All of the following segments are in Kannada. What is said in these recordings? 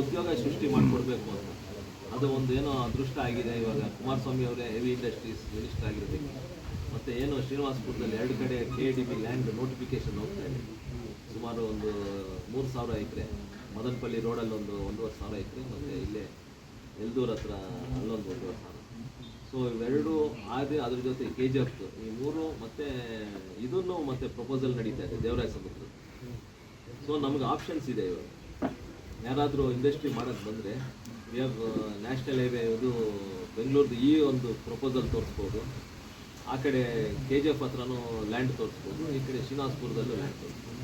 ಉದ್ಯೋಗ ಸೃಷ್ಟಿ ಮಾಡಿಕೊಡ್ಬೇಕು ಅಂತ. ಅದು ಒಂದು ಏನೋ ಅದೃಷ್ಟ ಆಗಿದೆ ಇವಾಗ. ಕುಮಾರಸ್ವಾಮಿ ಅವರೇ ಹೆವಿ ಇಂಡಸ್ಟ್ರೀಸ್ ಮಿನಿಸ್ಟರ್ ಆಗಿರೋದಕ್ಕೆ. ಮತ್ತೆ ಏನು ಶ್ರೀನಿವಾಸಪುರದಲ್ಲಿ ಎರಡು ಕಡೆ K D B land notification ಹೋಗ್ತಾ ಇದೆ. ಸುಮಾರು ಒಂದು ಮೂರು ಸಾವಿರ ಎಕರೆ. ಮದನಪಲ್ಲಿ ರೋಡಲ್ಲಿ ಒಂದು ಒಂದೂವರೆ ಸಾವಿರ ಎಕರೆ. ಮತ್ತೆ ಇಲ್ಲೇ ಎಲ್ದೂರ್ ಹತ್ರ ಅಲ್ಲೊಂದು ಒಂದೂವರೆ ಸಾವಿರ. ಸೊ ಇವೆರಡು ಆದ್ರೆ ಅದ್ರ ಜೊತೆ ಕೆ ಜಿ ಎಫ್ ಈ ಮೂರು ಮತ್ತು ಇದನ್ನು ಮತ್ತೆ ಪ್ರಪೋಸಲ್ ನಡೀತಾ ಇದೆ ದೇವರಾಯ ಸಮುದ್ರ. ಸೊ ನಮ್ಗೆ ಆಪ್ಷನ್ಸ್ ಇದೆ ಇವಾಗ. ಯಾರಾದರೂ ಇಂಡಸ್ಟ್ರಿ ಮಾಡೋಕ್ಕೆ ಬಂದರೆ ವಿ ಹ್ಯಾವ್ ನ್ಯಾಷನಲ್ ಹೈವೇ ಇದು ಬೆಂಗಳೂರ್ದು ಈ ಒಂದು ಪ್ರಪೋಸಲ್ ತೋರಿಸ್ಬೋದು. ಆ ಕಡೆ ಕೆ ಜಿ ಎಫ್ ಹತ್ರನೂ ಲ್ಯಾಂಡ್ ತೋರಿಸ್ಬೋದು. ಈ ಕಡೆ ಶ್ರೀನಿವಾಸ್ಪುರದಲ್ಲೂ land ತೋರಿಸ್ಬೋದು.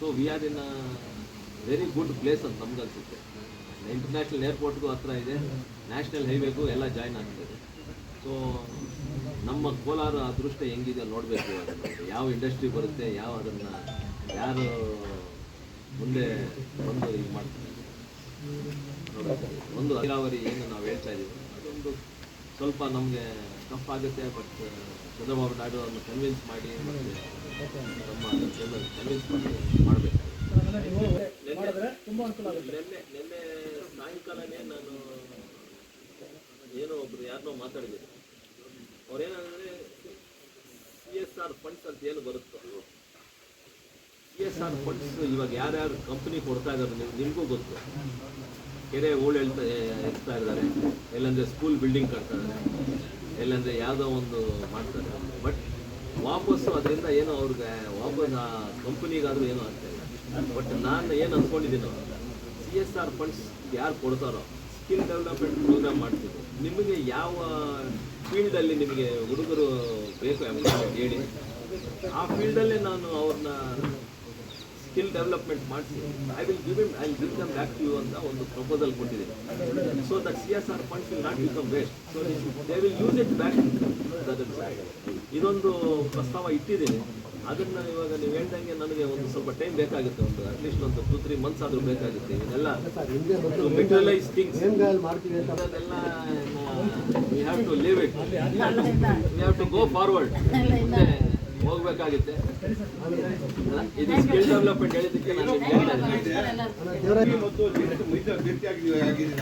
So we are in very good place ಅಂತ ನಮ್ಗೆ ಅನಿಸುತ್ತೆ. ಇಂಟರ್ನ್ಯಾಷನಲ್ ಏರ್ಪೋರ್ಟ್ಗೂ ಹತ್ರ ಇದೆ. ನ್ಯಾಷನಲ್ ಹೈವೇಗೂ ಎಲ್ಲ ಜಾಯ್ನ್ ಆಗ್ತದೆ. ಸೊ ನಮ್ಮ ಕೋಲಾರ ಅದೃಷ್ಟ ಹೆಂಗಿದೆ ನೋಡಬೇಕು. ಯಾವ ಇಂಡಸ್ಟ್ರಿ ಬರುತ್ತೆ, ಯಾವ ಅದನ್ನು, ಯಾರು ಮುಂದೆ ಒಂದು ಇದು ಮಾಡ್ತಾರೆ ಒಂದು ನೀರಾವರಿ ಏನು ನಾವು ಹೇಳ್ತಾ ಇದ್ದೀವಿ ಅದೊಂದು ಸ್ವಲ್ಪ ನಮಗೆ ಟಫ್ ಆಗುತ್ತೆ ಬಟ್ ಚಂದ್ರಬಾಬು ನಾಯ್ಡು ಅವ್ರನ್ನ ಕನ್ವಿನ್ಸ್ ಮಾಡಿ ನಮ್ಮ ಕನ್ವಿನ್ಸ್ ಮಾಡಿ ಮಾಡಬೇಕಾಗುತ್ತೆ ನಿನ್ನೆ ನಿನ್ನೆ ಸಾಯಂಕಾಲನೇ ನಾನು ಏನೋ ಒಬ್ರು ಯಾರನ್ನೋ ಮಾತಾಡಿದ್ದೀನಿ ಅವ್ರೇನಂದ್ರೆ ಸಿ ಎಸ್ ಆರ್ ಫಂಡ್ಸ್ ಅಂತ ಏನು ಬರುತ್ತೋ? ಎಸ್ ಆರ್ ಫಂಡ್ಸ್ ಇವಾಗ ಯಾರ್ಯಾರು ಕಂಪ್ನಿ ಕೊಡ್ತಾ ಇದ್ದಾರೆ ನೀವು ನಿಮಗೂ ಗೊತ್ತು. ಕೆರೆ ಓಲ್ ಹೇಳ್ತಾ ಇದ್ದಾರೆ. ಎಲ್ಲಂದ್ರೆ ಸ್ಕೂಲ್ ಬಿಲ್ಡಿಂಗ್ ಕಟ್ತಾ ಎಲ್ಲಂದ್ರೆ ಯಾವುದೋ ಒಂದು ಮಾಡ್ತಾರೆ. ಬಟ್ ವಾಪಸ್ಸು ಅದರಿಂದ ಏನೋ ಅವ್ರಿಗೆ ವಾಪಸ್ ಆ ಕಂಪ್ನಿಗಾದ್ರೂ ಏನೂ ಆಗ್ತಾ ಇಲ್ಲ ಬಟ್ ನಾನು ಏನು ಅಂದ್ಕೊಂಡಿದ್ದೀನೋ ಸಿ ಎಸ್ ಆರ್ ಫಂಡ್ಸ್ ಯಾರು ಕೊಡ್ತಾರೋ ಸ್ಕಿಲ್ ಡೆವಲಪ್ಮೆಂಟ್ ಪ್ರೋಗ್ರಾಮ್ ಮಾಡ್ತೀವಿ ನಿಮಗೆ ಯಾವ ಫೀಲ್ಡಲ್ಲಿ ನಿಮಗೆ ಹುಡುಗರು ಬೇಕು ಎಂಬ ಹೇಳಿ, ಆ ಫೀಲ್ಡಲ್ಲೇ ನಾನು ಅವ್ರನ್ನ ಸ್ಕಿಲ್ ಡೆವಲಪ್ಮೆಂಟ್ ಮಾಡಿಸಿ I will give em I will give them back to you ಅಂತ ಒಂದು ಪ್ರಪೋಸಲ್ ಕೊಟ್ಟಿದೆ. So that C S R funds will not become waste so they will use it back ಇದೊಂದು ಪ್ರಸ್ತಾವ ಇಟ್ಟಿದ್ದೀನಿ. ಅದನ್ನು ಇವಾಗ ನೀವು ಹೇಳ್ದಂಗೆ ನನಗೆ ಒಂದು ಸ್ವಲ್ಪ ಟೈಮ್ ಬೇಕಾಗುತ್ತೆ. ಒಂದು ಅಟ್ಲೀಸ್ಟ್ ಒಂದು ಟೂ ತ್ರೀ ಮಂತ್ಸ್ ಆದರೂ ಬೇಕಾಗುತ್ತೆ. ಇದೆಲ್ಲ ಮೆಟೀರಿಯಲೈಸ್ ಥಿಂಗ್ಸ್ ಅದೆಲ್ಲ we have to leave it we have to go forward ಹೋಗ್ಬೇಕಾಗುತ್ತೆ. ಇದು ಸ್ಕಿಲ್ ಡೆವಲಪ್ಮೆಂಟ್ ಹೇಳಿದ್ದಕ್ಕೆ ನಾನು